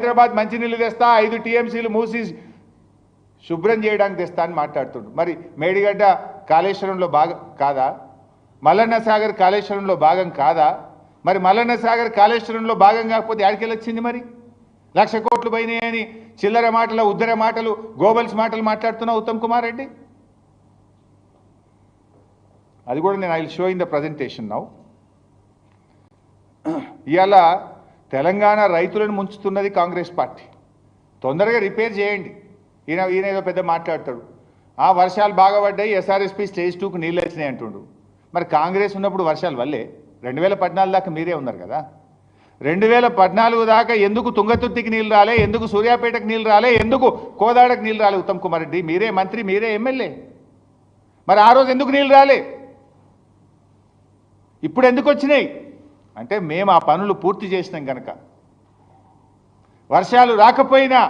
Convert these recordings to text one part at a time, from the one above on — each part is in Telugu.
హైదరాబాద్ మంచినీళ్ళు తెస్తా ఐదు టీఎంసీలు మూసి శుభ్రం చేయడానికి తెస్తా అని మాట్లాడుతుండు. మరి మేడిగడ్డ కాళేశ్వరంలో భాగం కాదా? మల్లన్న సాగర్ కాళేశ్వరంలో భాగం కాదా? మరి మల్లన్న సాగర్ కాళేశ్వరంలో భాగం కాకపోతే ఆడికెళ్ళి వచ్చింది మరి? లక్ష కోట్లు పోయినాయని చిల్లర మాటల ఉద్దర మాటలు గోబల్స్ మాటలు మాట్లాడుతున్నా ఉత్తమ్ కుమార్ రెడ్డి? అది కూడా నేను I show in the presentation now ఇవాళ తెలంగాణ రైతులను ముంచుతున్నది కాంగ్రెస్ పార్టీ. తొందరగా రిపేర్ చేయండి. ఈయన ఈయన ఏదో పెద్ద మాట్లాడతాడు. ఆ వర్షాలు బాగా పడ్డాయి ఎస్ఆర్ఎస్పీ స్టేజ్ టూకు నీళ్ళు వచ్చినాయి అంటుండు. మరి కాంగ్రెస్ ఉన్నప్పుడు వర్షాలు వల్లే రెండు వేల పద్నాలుగు దాకా మీరే ఉన్నారు కదా. రెండు వేల పద్నాలుగు దాకా ఎందుకు తుంగతుర్తికి నీళ్ళు రాలే ఎందుకు సూర్యాపేటకు నీళ్ళు రాలే ఎందుకు కోదాడకు నీళ్ళు రాలే? ఉత్తమ్ కుమార్ రెడ్డి మీరే మంత్రి మీరే ఎమ్మెల్యే. మరి ఆ రోజు ఎందుకు నీళ్ళు రాలే? ఇప్పుడు ఎందుకు వచ్చినాయి? అంటే మేము ఆ పనులు పూర్తి చేసినాం కనుక వర్షాలు రాకపోయినా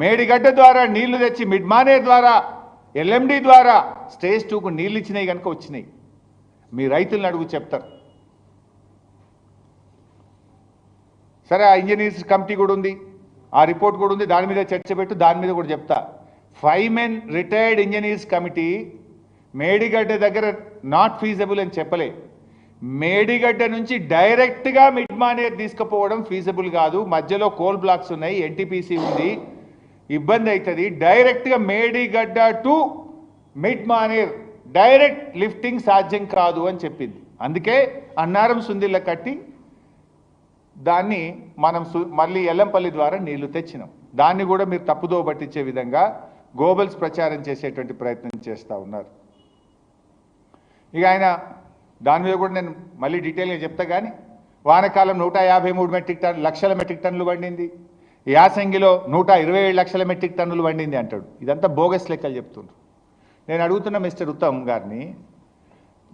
మేడిగడ్డ ద్వారా నీళ్ళు తెచ్చి మిడ్మానే ద్వారా ఎల్ఎండి ద్వారా స్టేజ్ టూకు నీళ్ళు ఇచ్చినాయి కనుక వచ్చినాయి. మీ రైతులను అడుగు చెప్తారు. సరే ఆ ఇంజనీర్స్ కమిటీ కూడా ఉంది. ఆ రిపోర్ట్ కూడా ఉంది. దాని మీద చర్చ పెట్టు దాని మీద కూడా చెప్తా. Five men retired engineers committee Medigadda దగ్గర నాట్ ఫీజబుల్ అని చెప్పలే. మేడిగడ్డ నుంచి డైరెక్ట్గా మిడ్ మానేర్ తీసుకుపోవడం ఫీజబుల్ కాదు. మధ్యలో కోల్ బ్లాక్స్ ఉన్నాయి ఎన్టీపీసీ ఉంది. ఇబ్బంది అవుతుంది డైరెక్ట్గా Medigadda to mid Manair direct lifting సాధ్యం కాదు అని చెప్పింది. అందుకే అన్నారం సుందిల్ల కట్టి దాన్ని మనం మళ్ళీ ఎల్లంపల్లి ద్వారా నీళ్ళు తెచ్చినాం. దాన్ని కూడా మీరు తప్పుదో పట్టించే విధంగా గోబల్స్ ప్రచారం చేసేటువంటి ప్రయత్నం చేస్తూ ఉన్నారు. ఇక ఆయన దాని మీద కూడా నేను మళ్ళీ డీటెయిల్గా చెప్తా కానీ వానకాలం నూట యాభై మూడు మెట్రిక్ టన్ లక్షల మెట్రిక్ టన్నులు పండింది. యాసంగిలో నూట ఇరవై ఏడు లక్షల మెట్రిక్ టన్నులు పండింది అంటాడు. ఇదంతా బోగస్ లెక్కలు చెప్తుండ్రు. నేను అడుగుతున్న మిస్టర్ ఉత్తమ్ గారిని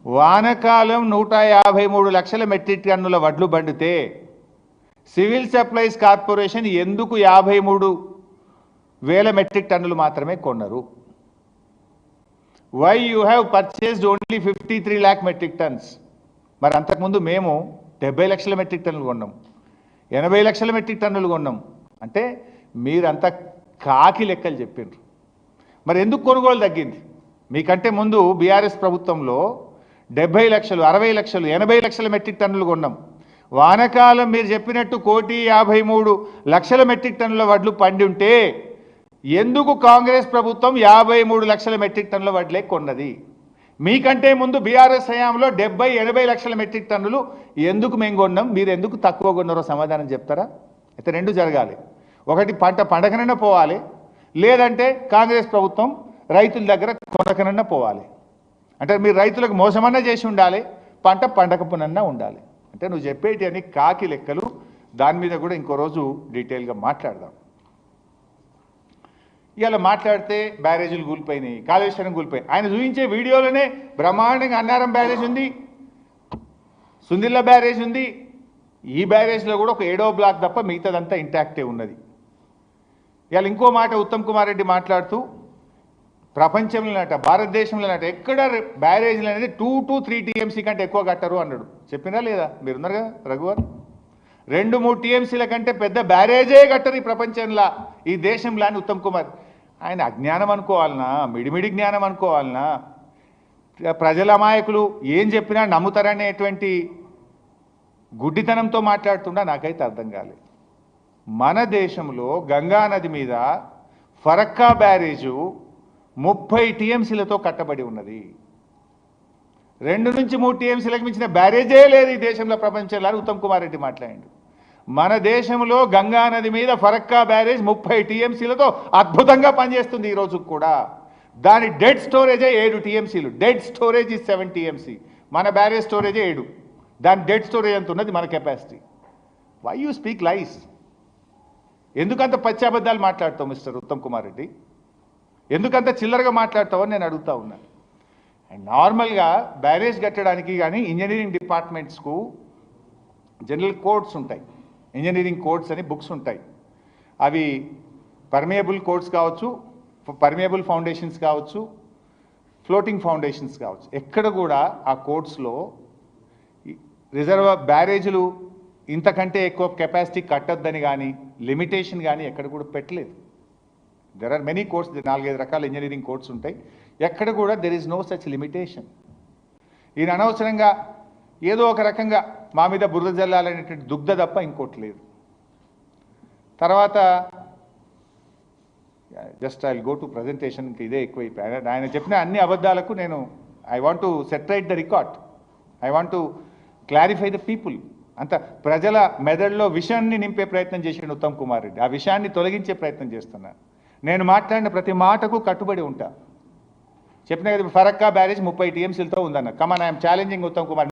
వానకాలం నూట యాభై మూడు లక్షల మెట్రిక్ టన్నుల వడ్లు పండితే సివిల్ సప్లైస్ కార్పొరేషన్ ఎందుకు యాభై మూడు వేల మెట్రిక్ టన్నులు మాత్రమే కొన్నారు? Why you have purchased only fifty three lakh metric tons మరి అంతకుముందు మేము డెబ్బై లక్షల మెట్రిక్ టన్నులు కొన్నాం. ఎనభై లక్షల మెట్రిక్ టన్నులు కొన్నాం. అంటే మీరంతా కాకి లెక్కలు చెప్పిండ్రు మరి ఎందుకు కొనుగోలు తగ్గింది? మీకంటే ముందు బీఆర్ఎస్ ప్రభుత్వంలో డెబ్బై లక్షలు అరవై లక్షలు ఎనభై లక్షల మెట్రిక్ టన్నులు కొన్నాం. వానకాలం మీరు చెప్పినట్టు కోటి యాభై మూడు లక్షల మెట్రిక్ టన్నుల వడ్లు పండి ఉంటే ఎందుకు కాంగ్రెస్ ప్రభుత్వం యాభై మూడు లక్షల మెట్రిక్ టన్నుల వడ్లే కొన్నది? మీకంటే ముందు బీఆర్ఎస్ హయాంలో డెబ్బై ఎనభై లక్షల మెట్రిక్ టన్నులు ఎందుకు మేము కొన్నాం? మీరు ఎందుకు తక్కువ కొన్నారో సమాధానం చెప్తారా? అయితే రెండు జరగాలి. ఒకటి పంట పండగనన్నా పోవాలి. లేదంటే కాంగ్రెస్ ప్రభుత్వం రైతుల దగ్గర కొనకనన్నా పోవాలి. అంటే మీరు రైతులకు మోసమన్నా చేసి ఉండాలి పంట పండకపునన్నా ఉండాలి. అంటే నువ్వు చెప్పేటి అని కాకి లెక్కలు. దాని మీద కూడా ఇంకో రోజు డీటెయిల్గా మాట్లాడదాం. ఇవాళ మాట్లాడితే బ్యారేజీలు కూలిపోయినాయి కాళేశ్వరం కూలిపోయి ఆయన చూపించే వీడియోలోనే బ్రహ్మాండంగా అన్నారం బ్యారేజ్ ఉంది సుందిల్ల బ్యారేజ్ ఉంది. ఈ బ్యారేజ్లో కూడా ఒక ఏడో బ్లాక్ తప్ప మిగతాదంతా ఇంటాక్టే ఉన్నది. ఇవాళ ఇంకో మాట ఉత్తమ్ కుమార్ రెడ్డి మాట్లాడుతూ ప్రపంచంలోనట భారతదేశంలోనట ఎక్కడ బ్యారేజ్లు అనేది టూ టు త్రీ టీఎంసీ కంటే ఎక్కువ కట్టరు అన్నాడు. చెప్పినా లేదా? మీరున్నారు కదా రఘువర్? రెండు మూడు టీఎంసీల కంటే పెద్ద బ్యారేజే కట్టరు ఈ ప్రపంచంలో ఈ దేశంలో అని ఉత్తమ్ కుమార్ ఆయన అజ్ఞానం అనుకోవాలనా? మిడిమిడి జ్ఞానం అనుకోవాలనా? ప్రజల అమాయకులు ఏం చెప్పినా నమ్ముతారనేటువంటి గుడ్డితనంతో మాట్లాడుతుండా నాకైతే అర్థం కాలేదు మన దేశంలో గంగా నది మీద ఫరక్కా బ్యారేజు ముప్పై టీఎంసీలతో కట్టబడి ఉన్నది. రెండు నుంచి మూడు టీఎంసీలకు మించిన బ్యారేజే లేదు ఈ దేశంలో ప్రపంచంలో ఉత్తమ్ కుమార్ రెడ్డి మాట్లాడిండు. మన దేశంలో గంగా నది మీద ఫరక్కా బ్యారేజ్ ముప్పై టీఎంసీలతో అద్భుతంగా పనిచేస్తుంది ఈ రోజు కూడా. దాని డెడ్ స్టోరేజే ఏడు టీఎంసీలు. Dead storage is seven TMC. మన బ్యారేజ్ స్టోరేజే ఏడు. దాని డెడ్ స్టోరేజ్ ఎంత ఉన్నది? మన capacity. Why you speak lies ఎందుకంత పచ్చి మాట్లాడతావు మిస్టర్ ఉత్తమ్ కుమార్ రెడ్డి? ఎందుకంత చిల్లరగా మాట్లాడతావు అని నేను అడుగుతా ఉన్నాను అండ్ నార్మల్గా బ్యారేజ్ కట్టడానికి కానీ ఇంజనీరింగ్ డిపార్ట్మెంట్స్కు జనరల్ కోడ్స్ ఉంటాయి. ఇంజనీరింగ్ కోడ్స్ అని బుక్స్ ఉంటాయి. అవి పర్మియబుల్ కోడ్స్ కావచ్చు పర్మియబుల్ ఫౌండేషన్స్ కావచ్చు ఫ్లోటింగ్ ఫౌండేషన్స్ కావచ్చు. ఎక్కడ కూడా ఆ కోడ్స్లో రిజర్వ్ బ్యారేజీలు ఇంతకంటే ఎక్కువ కెపాసిటీ కట్టొద్దని కానీ లిమిటేషన్ కానీ ఎక్కడ కూడా పెట్టలేదు. దెర్ ఆర్ మెనీ కోర్స్ నాలుగైదు రకాల ఇంజనీరింగ్ కోర్స్ ఉంటాయి. ఎక్కడ కూడా there is no such limitation ఈయన అనవసరంగా ఏదో ఒక రకంగా మా మీద బురద జల్లాలనేటువంటి దుగ్ధ తప్ప ఇంకోటి లేదు. తర్వాత జస్ట్ ఐ గో టు ప్రజెంటేషన్కి ఇదే ఎక్కువైపోయి. ఆయన చెప్పిన అన్ని అబద్ధాలకు నేను I want to set right the record I want to clarify the people అంత ప్రజల మెదడులో విషయాన్ని నింపే ప్రయత్నం చేసాడు ఉత్తమ్ కుమార్ రెడ్డి. ఆ విషయాన్ని తొలగించే ప్రయత్నం చేస్తున్నాను నేను మాట్లాడిన ప్రతి మాటకు కట్టుబడి ఉంటా. చెప్పిన కదా ఫరక్కా బ్యారేజ్ ముప్పై టీఎంసీలతో ఉందన్న. Come on I'm challenging Uttam Kumar.